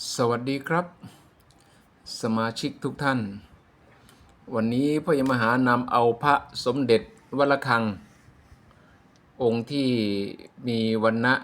สวัสดีครับ สมาชิกทุกท่าน วันนี้พ่อยมหานำเอาพระสมเด็จวัดระฆัง องค์ที่มีวันณะ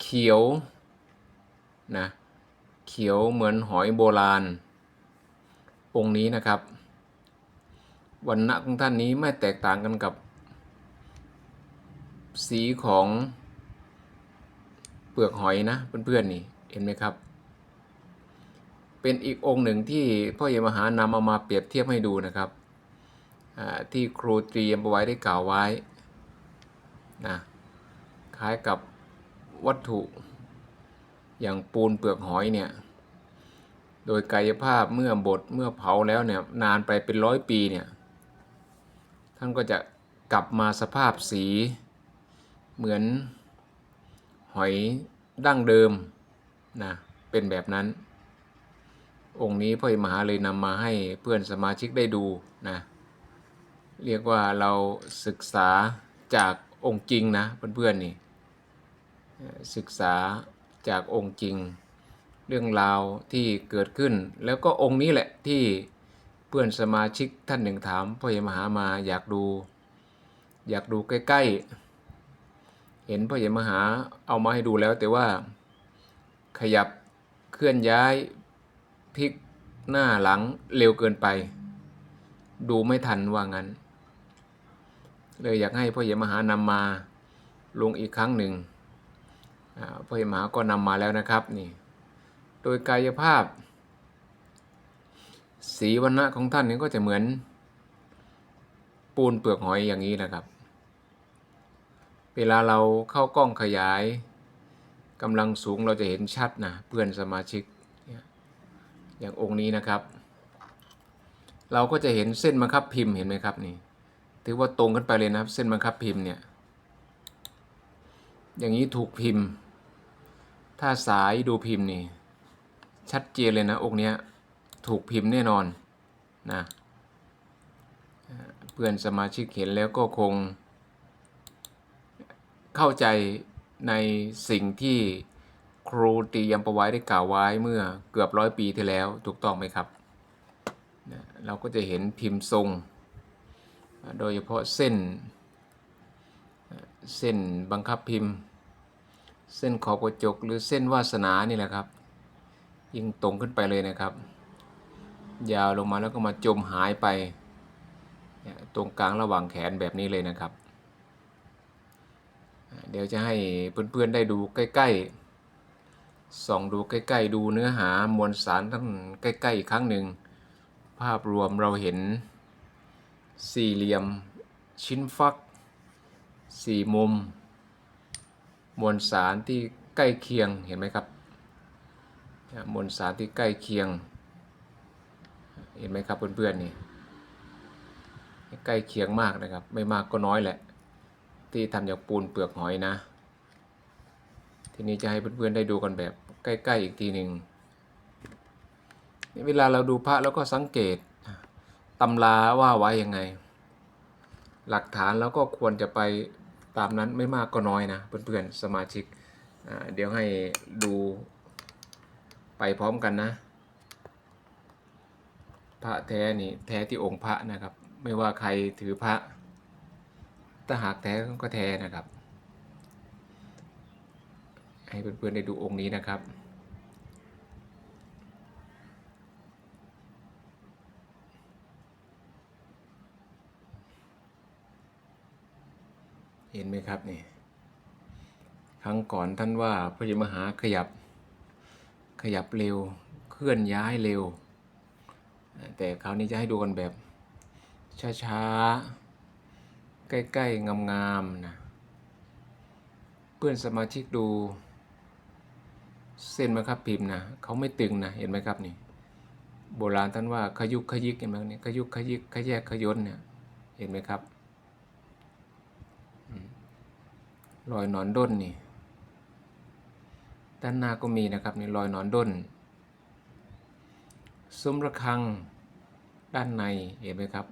เขียวนะเขียวเหมือนหอยโบราณ องค์นี้นะครับวันณะของท่านนี้ไม่แตกต่างกันกับ สีของเปลือกหอยนะเพื่อนๆนี่ เห็นไหมครับ เป็นอีกองค์หนึ่งที่พ่อเยมหานำเอามาเปรียบเทียบให้ดูนะครับที่ครูตรียมไว้ได้กล่าวไว้นะคล้ายกับวัตถุอย่างปูนเปลือกหอยเนี่ยโดยกายภาพเมื่อบดเมื่อเผาแล้วเนี่ยนานไปเป็นร้อยปีเนี่ยท่านก็จะกลับมาสภาพสีเหมือนหอยดั้งเดิม นะเป็นแบบนั้น องค์นี้พ่อมหาเลยนำมาให้เพื่อนสมาชิกได้ดูนะเรียกว่าเราศึกษาจากองค์จริงนะเพื่อนๆนี่ศึกษาจากองค์จริง เรื่องราวที่เกิดขึ้น แล้วก็องค์นี้แหละที่เพื่อนสมาชิกท่านหนึ่งถามพ่อมหามาอยากดู อยากดูใกล้ๆ เห็นพ่อใหญ่มหาเอามาให้ดูแล้วแต่ว่า ขยับเคลื่อนย้ายพลิกหน้าหลังเร็วเกินไป ดูไม่ทันว่างั้น เลยอยากให้พ่อใหญ่มหานำมาลงอีกครั้งหนึ่งพ่อใหญ่มหาก็นำมาแล้วนะครับนี่โดยกายภาพ สีวรรณะของท่านนี่ก็จะเหมือน ปูนเปลือกหอยอย่างนี้นะครับ เวลาเราเข้ากล้องขยาย กำลังสูงเราจะเห็นชัดนะเพื่อนสมาชิก อย่างองค์นี้นะครับ เราก็จะเห็นเส้นบังคับพิมพ์เห็นไหมครับนี่ถือว่าตรงขึ้นไปเลยนะครับ เส้นบังคับพิมพ์เนี่ยอย่างนี้ถูกพิมพ์ ถ้าสายดูพิมพ์นี่ชัดเจนเลยนะองค์นี้ถูกพิมพ์แน่นอนนะเพื่อนสมาชิกเห็นแล้วก็คง เข้าใจ ในสิ่งที่ครูตียมประไว้ได้กล่าวไว้เมื่อเกือบร้อยปีที่แล้วถูกต้องไหมครับ เราก็จะเห็นพิมพ์ทรง โดยเฉพาะเส้น เส้นบังคับพิมพ์ เส้นขอบกระจกหรือเส้นวาสนานี่แหละครับ ยิ่งตรงขึ้นไปเลยนะครับ ยาวลงมาแล้วก็มาจมหายไป ตรงกลางระหว่างแขนแบบนี้เลยนะครับ เดี๋ยวจะให้เพื่อนๆได้ดูใกล้ๆ ส่องดูใกล้ๆ ดูเนื้อหามวลสารทั้งใกล้ๆอีกครั้งหนึ่ง ภาพรวมเราเห็น สี่เหลี่ยม ชิ้นฟัก สี่มุม มวลสารที่ใกล้เคียงเห็นไหมครับ มวลสารที่ใกล้เคียง เห็นไหมครับเพื่อนๆนี่ใกล้เคียงมากนะครับ ไม่มากก็น้อยแหละ ที่ทำจากปูนเปลือกหอยนะ ทีนี้จะให้เพื่อนๆได้ดูกันแบบใกล้ ๆ อีกทีหนึ่งเวลาเราดูพระแล้วก็สังเกตตำราว่าไว้ยังไง หลักฐานแล้วก็ควรจะไปตามนั้นไม่มากก็น้อยนะ เพื่อนๆสมาชิกเดี๋ยวให้ดูไปพร้อมกันนะ พระแท้นี่แท้ที่องค์พระนะครับ ไม่ว่าใครถือพระ ถ้าหากแท้ก็แท้นะครับ ให้เพื่อนๆได้ดูองค์นี้นะครับเห็นไหมครับนี่ครั้งก่อนท่านว่าพระยมหาขยับขยับเร็วเคลื่อนย้ายเร็ว แต่คราวนี้จะให้ดูกันแบบช้าๆ ใกล้ๆ งามๆนะ เพื่อนสมาชิกดู เส้นไหมครับพิมพ์นะเขาไม่ตึงนะ เห็นไหมครับนี่ โบราณท่านว่าขยุกขยิกเห็นไหมนี่ขยุกขยิกขแยกขยนเนี่ย เห็นไหมครับรอยหนอนด้นนี่ ด้านหน้าก็มีนะครับนี่รอยหนอนด้นซุ้มระฆังด้านในเห็นไหมครับ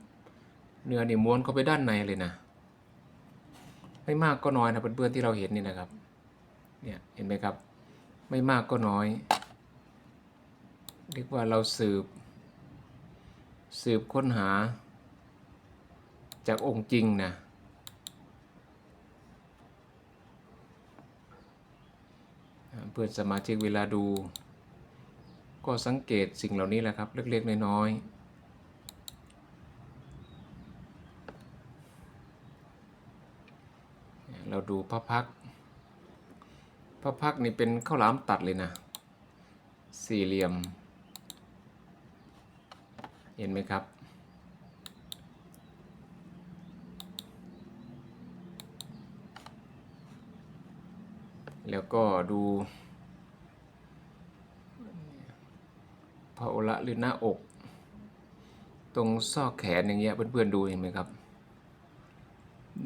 เนื้อนี่ม้วนเข้าไปด้านในเลยนะ ไม่มากก็น้อยนะเพื่อนๆที่เราเห็นนี่นะครับ เนี่ยเห็นไหมครับ ไม่มากก็น้อย เรียกว่าเราสืบ สืบค้นหา จากองค์จริงนะเพื่อนสมาชิกเวลาดู ก็สังเกตสิ่งเหล่านี้แหละครับ เล็กๆน้อยๆ เรา ดูพระพัก พระพักนี่เป็นข้าวหลามตัดเลยนะ สี่เหลี่ยม เห็นไหมครับ แล้วก็ดูพระโอระหรือหน้าอก ตรงซอกแขนอย่างเงี้ยเพื่อนๆดูเห็นไหมครับ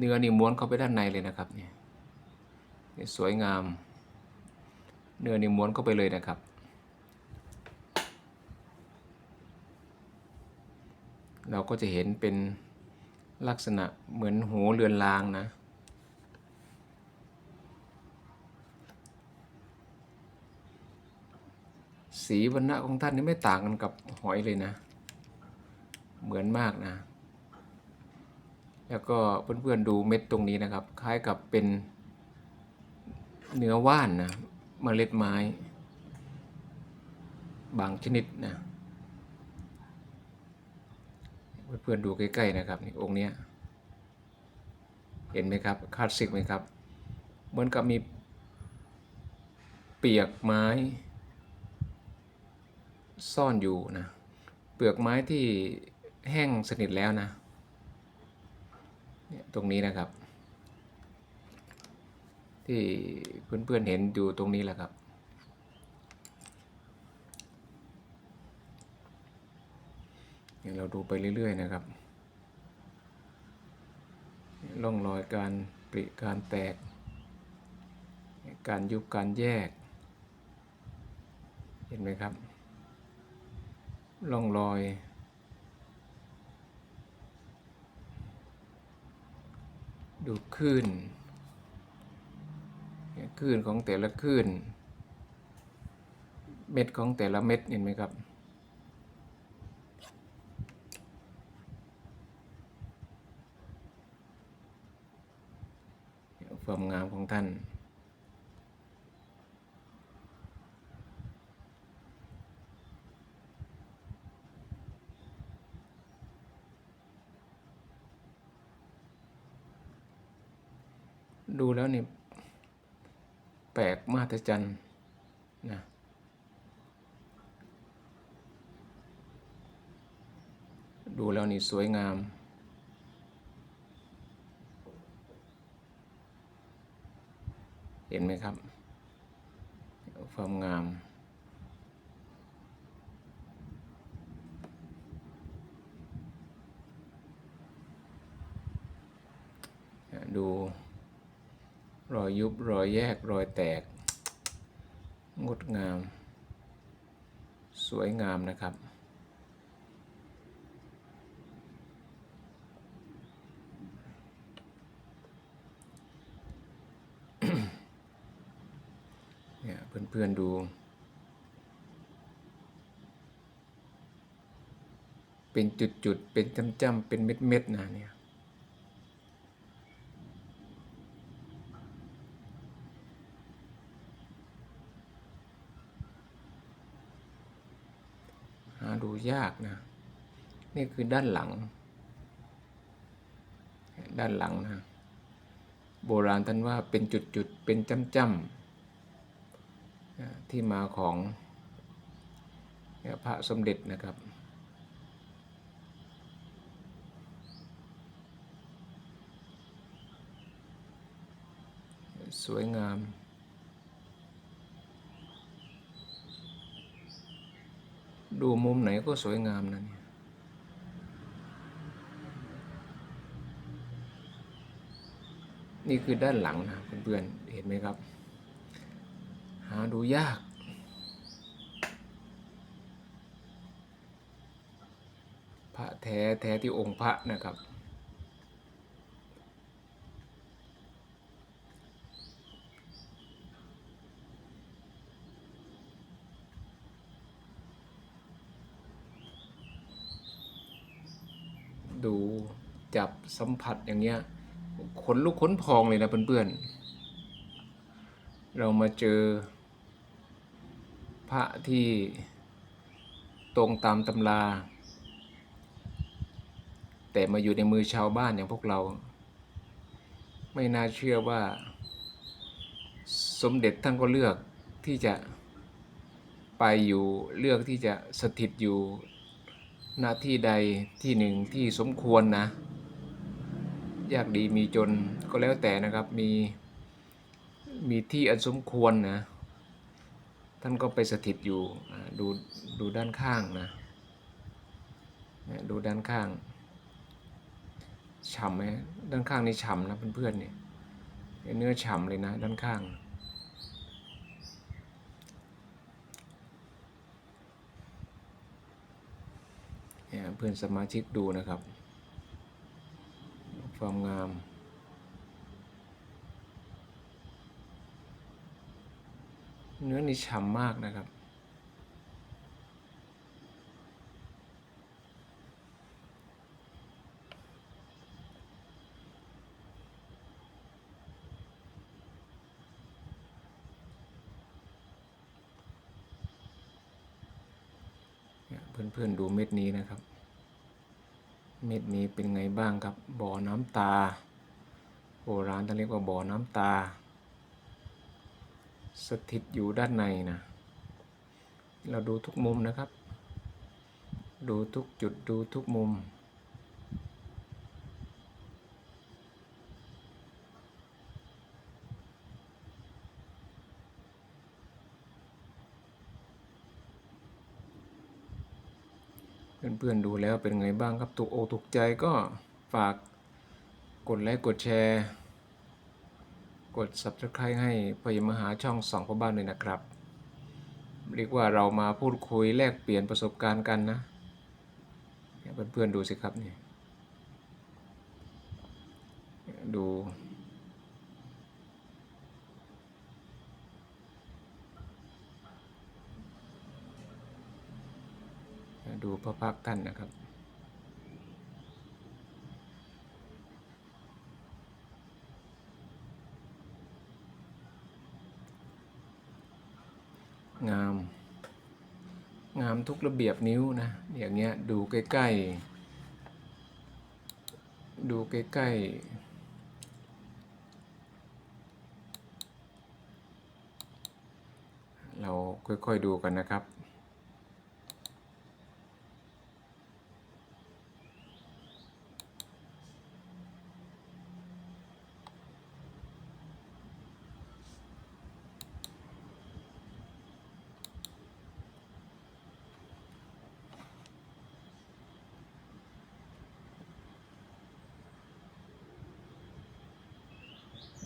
เนื้อนี่ม้วนเข้าไปด้านในเลยนะครับเนี่ยสวยงาม เนื้อนี่ม้วนเข้าไปเลยนะครับ เราก็จะเห็นเป็นลักษณะเหมือนหูเรือนรางนะสีวรรณะของท่านนี่ไม่ต่างกันกับหอยเลยนะ เหมือนมากนะ แล้วก็เพื่อนๆดูเม็ดตรงนี้นะครับ คล้ายกับเป็นเนื้อว่านนะเมล็ดไม้ บางชนิดนะเพื่อนๆดูใกล้ๆนะครับนี่องค์เนี้ยเห็นไหมครับคลาสสิกไหมครับเหมือนกับมีเปียกไม้ ซ่อนอยู่นะเปลือกไม้ที่แห้งสนิทแล้วนะ เนี่ยตรงนี้นะครับ ที่เพื่อนๆเห็นอยู่ตรงนี้แหละครับเดี๋ยวเราดูไปเรื่อยๆนะครับร่องรอยการปริการแตก การยุบการแยก เห็นไหมครับร่องรอย ดูคลื่นคลื่นของแต่ละคลื่น เม็ดของแต่ละเม็ดเห็นไหมครับ ความงามของท่าน ดูแล้วนี่ แปลกมหัศจรรย์นะดูแล้วนี่สวยงาม เห็นไหมครับ ความงามดู รอยยุบรอยแยกรอยแตก งดงาม สวยงามนะครับ เนี่ยเพื่อนๆดู เป็นจุดๆ เป็นจ้ำๆเป็นเม็ดๆนะเนี่ย ดูยากนะ นี่คือด้านหลัง ด้านหลังนะ โบราณท่านว่าเป็นจุดๆ เป็นจ้ำๆที่มาของพระสมเด็จนะครับสวยงาม ดูมุมไหนก็สวยงามนะเนี่ย นี่คือด้านหลังนะเพื่อนๆ เห็นไหมครับ หาดูยาก พระแท้แท้ที่องค์พระนะครับ ดูจับสัมผัสอย่างเงี้ยขนลุกขนพองเลยนะเพื่อนๆ เรามาเจอ พระที่ตรงตามตำรา แต่มาอยู่ในมือชาวบ้านอย่างพวกเรา ไม่น่าเชื่อว่า สมเด็จท่านก็เลือกที่จะไปอยู่เลือกที่จะสถิตอยู่ หน้าที่ใดที่หนึ่งที่สมควรนะ ยากดีมีจนก็แล้วแต่นะครับมีมีที่อันสมควรนะ ท่านก็ไปสถิตอยู่ดูดูด้านข้างนะดูด้านข้างฉ่ำไหมด้านข้างนี่ฉ่ำนะเพื่อนๆเนี่ยเนื้อฉ่ำเลยนะด้านข้าง เนี่ยเพื่อนสมาชิกดูนะครับ ความงาม เนื้อนี่ฉ่ำมากนะครับ เพื่อนๆดูเม็ดนี้นะครับ เม็ดนี้เป็นไงบ้างครับบ่อน้ำตาโบราณท่านเรียกว่าบ่อน้ำตา สถิตอยู่ด้านในนะ เราดูทุกมุมนะครับ ดูทุกจุดดูทุกมุม เพื่อนๆดูแล้วเป็นไงบ้างครับถูกอกถูกใจก็ฝากกดไลค์กดแชร์ กด subscribe ให้พยมหาช่องสองพ่อบ้านเลยนะครับ เรียกว่าเรามาพูดคุยแลกเปลี่ยนประสบการณ์กันนะเนี่ยเพื่อนๆดูสิครับนี่ดู ดูพระพักท่านนะครับ งาม งามทุกระเบียบนิ้วนะ อย่างเงี้ยดูใกล้ ๆ ดูใกล้ ๆเราค่อย ๆ ดูกันนะครับ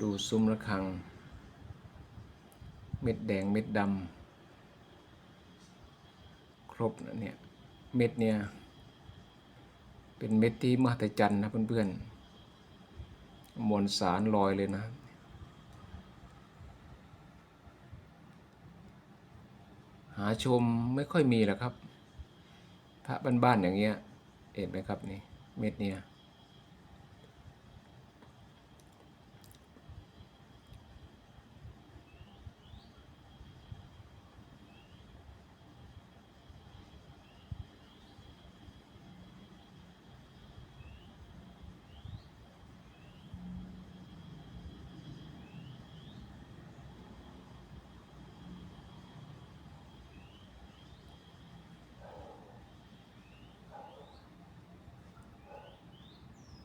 ดูซุ้มระฆัง เม็ดแดงเม็ดดำครบนะเนี่ย เม็ดเนี่ย เป็นเม็ดที่มหัศจรรย์นะเพื่อนๆมวลสารลอยเลยนะหาชมไม่ค่อยมีหรอกครับ พระบ้านๆอย่างเงี้ยเห็นไหมครับนี่เม็ดเนี่ย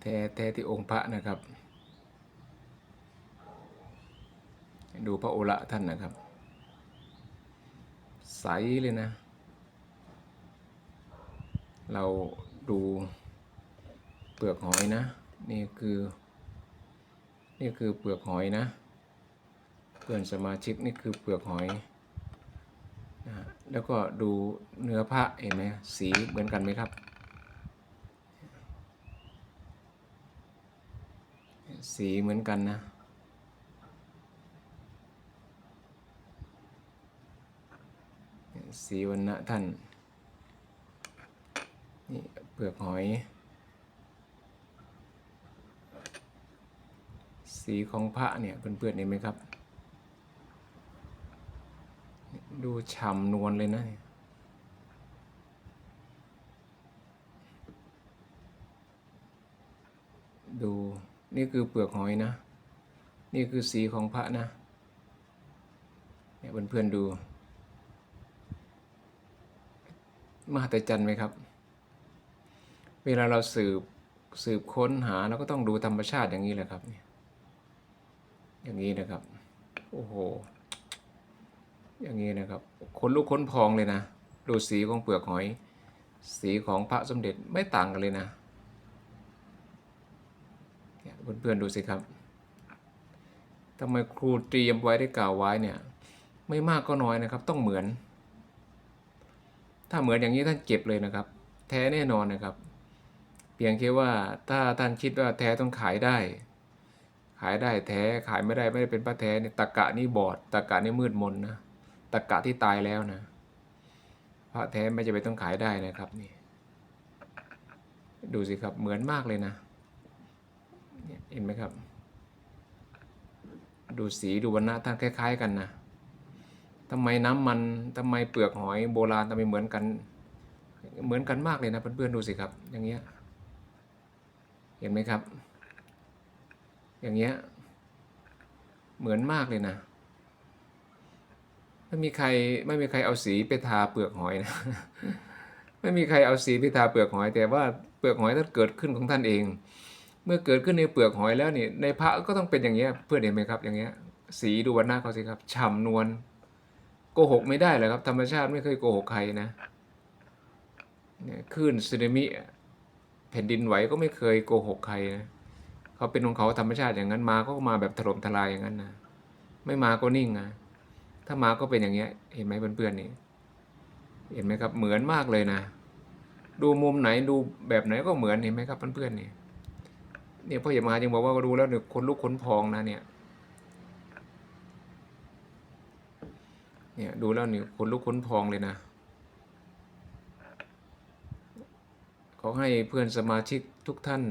แท้แท้ที่องค์พระนะครับ ดูพระโอระท่านนะครับ ใสเลยนะ เราดูเปลือกหอยนะ นี่คือ นี่คือเปลือกหอยนะเพื่อนสมาชิกนี่คือเปลือกหอยนะแล้วก็ดูเนื้อพระเห็นไหมสีเหมือนกันไหมครับ สีเหมือนกันนะ สีวันนะท่าน นี่เปลือกหอย สีของพระเนี่ยเพื่อนๆเห็นไหมครับ ดูฉ่ำนวลเลยนะเนี่ย นี่คือเปลือกหอยนะ นี่คือสีของพระนะ เนี่ยเพื่อนๆดู มหัศจรรย์ไหมครับ เวลาเราสืบสืบค้นหาเราก็ต้องดูธรรมชาติอย่างนี้แหละครับเนี่ยอย่างนี้นะครับ โอ้โห อย่างนี้นะครับขนลุกขนพองเลยนะ ดูสีของเปลือกหอย สีของพระสมเด็จไม่ต่างกันเลยนะ เพื่อนๆดูสิครับทำไมครูเตรียมไว้ได้กล่าวไว้เนี่ย ไม่มากก็น้อยนะครับ ต้องเหมือน ถ้าเหมือนอย่างนี้ท่านเก็บเลยนะครับ แท้แน่นอนนะครับ เพียงแค่ว่าถ้าท่านคิดว่าแท้ต้องขายได้ ขายได้แท้ขายไม่ได้ไม่ได้เป็นพระแท้เนี่ยตะกะนี่บอดตะกะนี่มืดมนนะตะกะที่ตายแล้วนะพระแท้ไม่จะเป็นต้องขายได้นะครับนี่ดูสิครับเหมือนมากเลยนะ เห็นไหมครับ ดูสีดูวรรณะท่านคล้าย ๆ กันนะทำไมน้ำมันทำไมเปลือกหอยโบราณทำไมเหมือนกัน เหมือนกันมากเลยนะเพื่อนๆดูสิครับ อย่างเงี้ยเห็นไหมครับ อย่างเงี้ยเหมือนมากเลยนะไม่มีใครไม่มีใครเอาสีไปทาเปลือกหอยนะไม่มีใครเอาสีไปทาเปลือกหอย แต่ว่าเปลือกหอยท่านเกิดขึ้นของท่านเอง เมื่อเกิดขึ้นในเปลือกหอยแล้วนี่ในพระก็ต้องเป็นอย่างเงี้ยเพื่อนเห็นไหมครับ อย่างเงี้ย สีดูวันหน้าเขาสิครับฉ่ำนวลโกหกไม่ได้เลยครับ ธรรมชาติไม่เคยโกหกใครนะเนี่ยคลื่นสึนามิแผ่นดินไหวก็ไม่เคยโกหกใครนะเขาเป็นของเขาธรรมชาติอย่างนั้นมาก็มาแบบถล่มทลายอย่างนั้นนะไม่มาก็นิ่งนะถ้ามาก็เป็นอย่างเงี้ย เห็นไหมเพื่อนๆนี่เห็นไหมครับเหมือนมากเลยนะ ดูมุมไหนดูแบบไหนก็เหมือนเห็นไหมครับเพื่อนๆนี่ เนี่ยพ่ออย่ามายังบอกว่าดูแล้วเนี่ยคนลุกขนพองนะเนี่ย เนี่ยดูแล้วเนี่ยคนลุกขนพองเลยนะขอให้เพื่อนสมาชิกทุกท่าน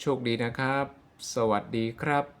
โชคดีนะครับ สวัสดีครับ